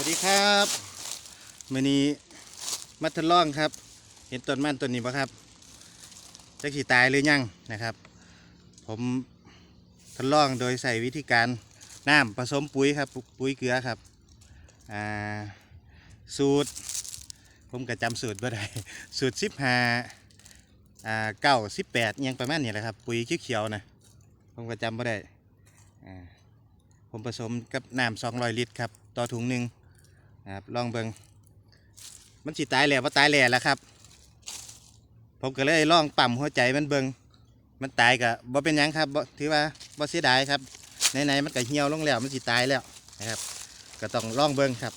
สวัสดีครับมื่อนี้มัทดลองครับ เห็นต้นมันต้นนี้ปะครับจะขี่ตายหรือยังนะครับ ผมทดลองโดยใส่วิธีการน้ำผสมปุ๋ยครับปุ๋ยเกลือครับอ่าสูตร ผมก็จำสูตรบ่ได้สูตรสิบห้าอ่าเก้าสิบแปดยังประมาณนี้แหละครับ ปุ๋ยเขียวๆนะผมก็จำบ่ได้อ่าผมผสมกับน้ำสองร้อยลิตรครับ ต่อถุงหนึ่ง นะครับลองเบิงมันสิตายแล้วว่าตายแล้วละครับ ผมก็เลยลองปั๊มหัวใจมันเบิงมันตายก็บ่เป็นยังครับบ่ถือว่าบ่เสียดายครับไหนๆมันก็เหี่ยวลงแล้วมันสิตายแล้วนะครับก็ต้องลองเบิงครับ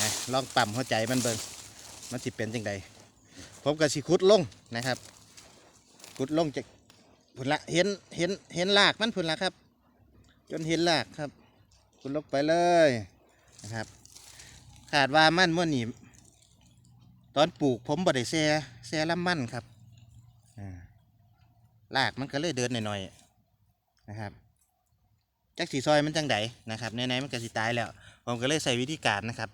นะลองปั๊มหัวใจมันเบิงมันสิเป็นจังใดผมก็สิขุดลงนะครับขุดลงจากพุ่นละเห็นเห็นเห็นรากมันพุ่นละครับ จนเห็นหลากครับคุณลกไปเลยนะครับ ขาดว่ามันเมื่อนี้ตอนปลูกผมบ่ได้แซ่แซ่ลำมันครับอ่าลากมันก็เลยเดินหน่อยๆนะครับจักสีซอยมันจังไดนะครับไหนๆมันก็สิตายแล้ว ผมก็เลยใส่วิธีการนะครับ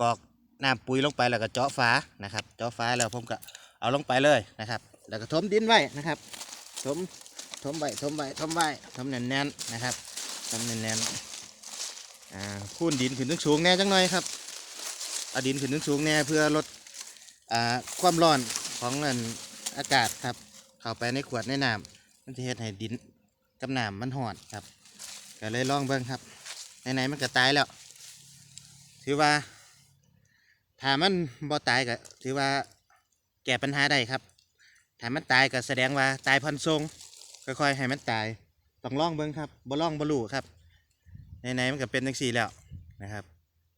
กรอกน้ำปุ๋ยลงไปแล้วก็เจาะฝานะครับเจาะฝาแล้วผมก็เอาลงไปเลยนะครับ แล้วก็ถมดินไว้นะครับถมถมไว้ถมไว้ถมไว้ถมแน่นๆนะครับทำแน่นๆอ่าคูนดินขึ้นสูงๆแน่จังหน่อยครับ เอาดินขึ้นสูงแน่เพื่อลดอความร้อนของอันอากาศครับ เข้าไปในขวดในน้ำมันจะเฮ็ดให้ดินกับน้ำมันหอนครับก็เลยลองเบิ่งครับไหนๆมันก็ตายแล้วถือว่าถ้ามันบ่ตายก็ถือว่าแก้ปัญหาได้ครับถ้ามันตายก็แสดงว่าตายพันทรงค่อยๆให้มันตายต้องลองเบิ้งครับบ่ลองบ่รู้ครับไหนๆมันก็เป็นจังซี่แล้วนะครับ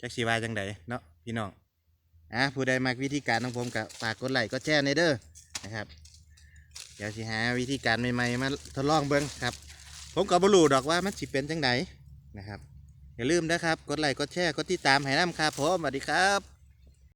จักสีวาจังไดเนาะ พี่น้องอะผู้ใดมักวิธีการของผมกับฝากกดไลค์กดแชร์ในเด้อนะครับเดี๋ยวสิหาวิธีการใหม่ๆมาทดลองเบิ้งครับ ผมก็บ่รู้ดอกว่ามันสิเป็นจังไดนะครับ อย่าลืมนะครับ กดไลค์กดแชร์กดติดตามให้น้ำครับผมสวัสดีครับ